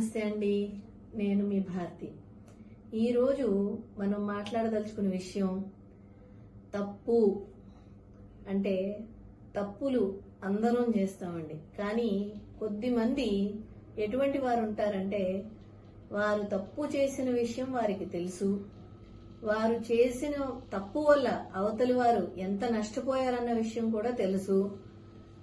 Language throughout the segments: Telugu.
నమస్తే అండి. నేను మీ భారతి. ఈరోజు మనం మాట్లాడదలుచుకున్న విషయం తప్పు అంటే తప్పులు అందరం చేస్తామండి. కానీ కొద్ది మంది ఎటువంటి వారు ఉంటారంటే వారు తప్పు చేసిన విషయం వారికి తెలుసు. వారు చేసిన తప్పు వల్ల అవతలి వారు ఎంత నష్టపోయారన్న విషయం కూడా తెలుసు.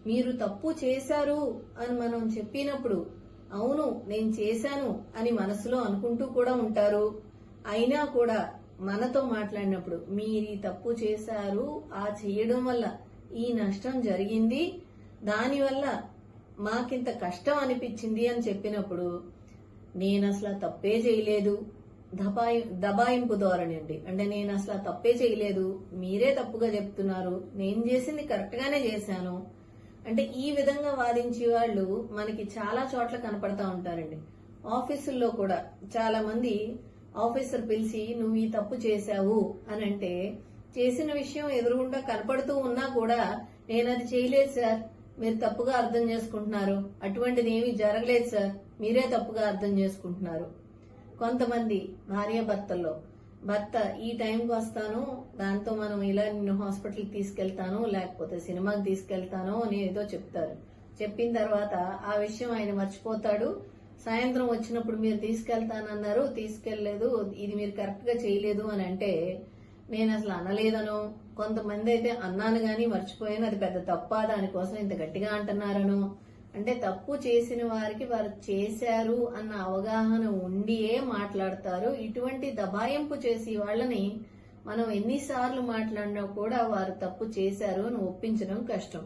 మీరు తప్పు చేశారు అని మనం చెప్పినప్పుడు అవును నేను చేశాను అని మనసులో అనుకుంటూ కూడా ఉంటారు. అయినా కూడా మనతో మాట్లాడినప్పుడు మీరు ఈ తప్పు చేశారు ఆ చేయడం వల్ల ఈ నష్టం జరిగింది. దానివల్ల మాకింత కష్టం అనిపించింది అని చెప్పినప్పుడు నేను అసలు తప్పే చేయలేదు. దబాయి దబాయింపు ధోరణి అండి. అంటే నేను అసలు తప్పే చేయలేదు. మీరే తప్పుగా చెప్తున్నారు. నేను చేసింది కరెక్ట్గానే చేశాను. అంటే ఈ విధంగా వాదించే వాళ్ళు మనకి చాలా చోట్ల కనపడతా ఉంటారండి. ఆఫీసుల్లో కూడా చాలా మంది ఆఫీసర్ పిలిచి నువ్వు ఈ తప్పు చేశావు అని అంటే చేసిన విషయం ఎదురుగుండా కనపడుతూ ఉన్నా కూడా నేను అది చేయలేదు సార్. మీరు తప్పుగా అర్థం చేసుకుంటున్నారు. అటువంటిది ఏమీ జరగలేదు సార్. మీరే తప్పుగా అర్థం చేసుకుంటున్నారు. కొంతమంది భార్యాభర్తల్లో భర్త ఈ టైంకి వస్తాను దాంతో మనం ఇలా నిన్ను హాస్పిటల్కి తీసుకెళ్తాను లేకపోతే సినిమాకి తీసుకెళ్తాను అని ఏదో చెప్తారు. చెప్పిన తర్వాత ఆ విషయం ఆయన మర్చిపోతాడు. సాయంత్రం వచ్చినప్పుడు మీరు తీసుకెళ్తానన్నారు తీసుకెళ్ళేదు ఇది మీరు కరెక్ట్గా చేయలేదు అని అంటే నేను అసలు అనలేదను కొంతమంది అయితే అన్నాను గాని మర్చిపోయాను అది పెద్ద తప్ప దానికోసం ఇంత గట్టిగా అంటున్నారను అంటే తప్పు చేసిన వారికి వారు చేశారు అన్న అవగాహన ఉండియే మాట్లాడతారు. ఇటువంటి దబాయింపు చేసి వాళ్ళని మనం ఎన్నిసార్లు మాట్లాడినా కూడా వారు తప్పు చేశారు అని ఒప్పించడం కష్టం.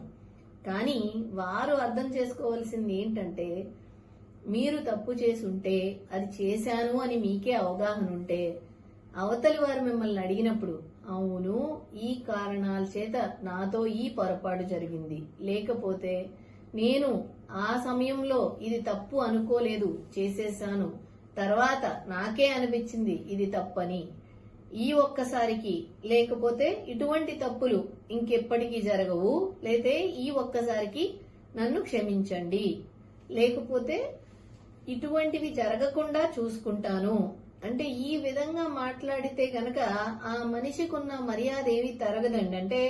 కానీ వారు అర్థం చేసుకోవాల్సింది ఏంటంటే మీరు తప్పు చేసి ఉంటే అది చేశాను అని మీకే అవగాహన ఉంటే అవతలి వారు మిమ్మల్ని అడిగినప్పుడు అవును ఈ కారణాల చేత నాతో ఈ పొరపాటు జరిగింది. లేకపోతే నేను ఆ సమయంలో ఇది తప్పు అనుకోలేదు చేసేసాను తర్వాత నాకే అనిపించింది ఇది తప్పని. ఈ ఒక్కసారికి లేకపోతే ఇటువంటి తప్పులు ఇంకెప్పటికీ జరగవు. లేతే ఈ ఒక్కసారికి నన్ను క్షమించండి. లేకపోతే ఇటువంటివి జరగకుండా చూసుకుంటాను. అంటే ఈ విధంగా మాట్లాడితే గనక ఆ మనిషికి ఉన్న మర్యాద ఏమి తరగదండి. అంటే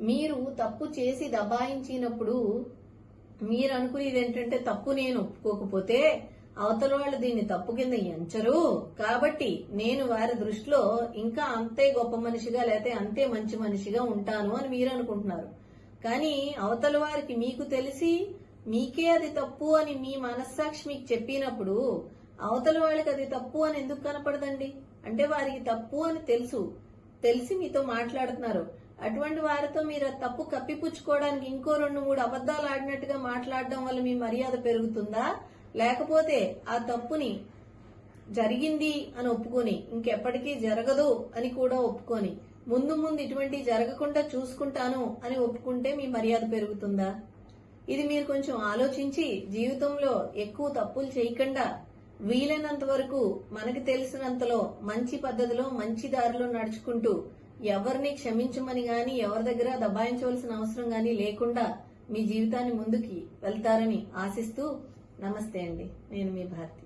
మీరు తప్పు చేసి దబాయించినప్పుడు మీరు అనుకునేది ఏంటంటే తప్పు నేను ఒప్పుకోకపోతే అవతల వాళ్ళు దీన్ని తప్పు కింద ఎంచరు. కాబట్టి నేను వారి దృష్టిలో ఇంకా అంతే గొప్ప మనిషిగా లేకపోతే అంతే మంచి మనిషిగా ఉంటాను అని మీరు అనుకుంటున్నారు. కానీ అవతల వారికి మీకు తెలిసి మీకే అది తప్పు అని మీ మనస్సాక్షి మీకు చెప్పినప్పుడు అవతల వాళ్ళకి అది తప్పు అని ఎందుకు కనపడదండి? అంటే వారికి తప్పు అని తెలుసు. తెలిసి మీతో మాట్లాడుతున్నారు. అటువంటి వారితో మీరు తప్పు కప్పిపుచ్చుకోవడానికి ఇంకో రెండు మూడు అబద్ధాలు ఆడినట్టుగా మాట్లాడడం వల్ల మీ మర్యాద పెరుగుతుందా? లేకపోతే ఆ తప్పుని జరిగింది అని ఒప్పుకొని ఇంకెప్పటికీ జరగదు అని కూడా ఒప్పుకొని ముందు ముందు ఇటువంటి జరగకుండా చూసుకుంటాను అని ఒప్పుకుంటే మీ మర్యాద పెరుగుతుందా? ఇది మీరు కొంచెం ఆలోచించి జీవితంలో ఎక్కువ తప్పులు చేయకుండా వీలైనంత వరకు మనకి తెలిసినంతలో మంచి పద్ధతిలో మంచి దారిలో నడుచుకుంటూ ఎవరిని క్షమించమని గాని ఎవరి దగ్గర దబాయించవలసిన అవసరం గాని లేకుండా మీ జీవితాన్ని ముందుకి వెళ్తారని ఆశిస్తూ నమస్తే అండి. నేను మీ భారతి.